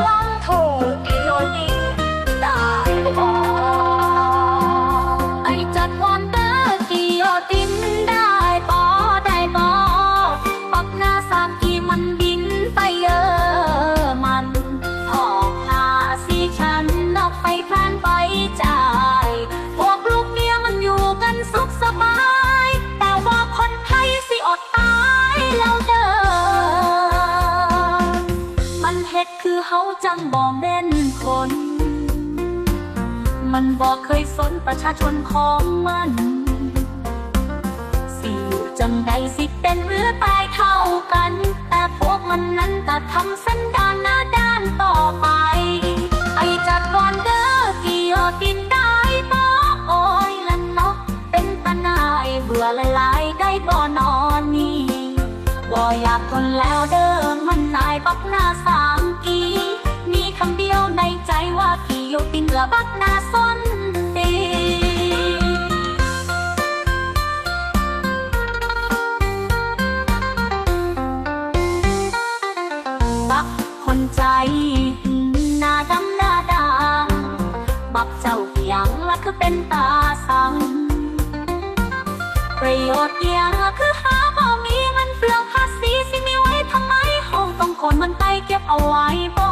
ล เฮ็ดคือเฮาจังบ่แม่นคน มันบ่เคยสนประชาชนของมัน สิอยู่จังใดสิเป็นหรือตายเท่ากัน แต่พวกมันนั้นก็ทำสันดานหน้าด้านต่อไป ไอจัดวันเด้อกี่อดินได้บ่โอ้ยละเนาะเป็นตาหนายเบื่อหลายๆได้บ่นอนนี่บ่อยากทนแล้วเด้อมันนายบักหน้าสา ว่ากี่โยตินละบักนาส้นตีบักคนใจหน้าดำหน้าด่างบักเจ้าเพียงละคือเป็นตาสัง ประโยชน์เดียวคือหาบ่มีเงินเปลืองภาษีสิมีไว้ทำไมห้องต้องคนมันไปเก็บเอาไว้บ่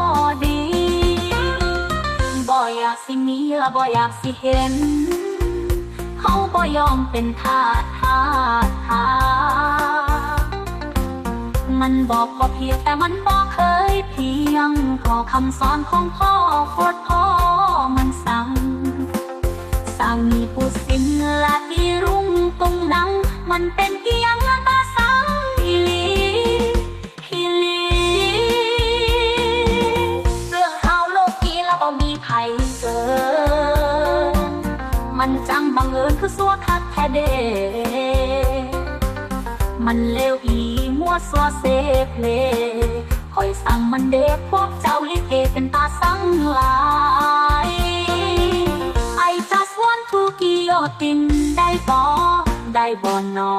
มีและบ่อยากสิเห็น เขาบ่ยอมเป็นทาสทาสทามันบอกว่าเพียงแต่มันบอกเคยเพียงขอคำสอนของพ่อโคตรพ่อมันสั่ง สั่งมีผู้สินและอีรุ่งตรงนังมันเป็นเกียงละตาส จังบังเอิญคือสัวคักแท้เด มันเลวอีมัวสัวเซเพลคอยสั่งมันเด็กพวกเจ้าลิเกเป็นตาสังหลาย I just want to กิโยตินได้บ่ได้บ่นอ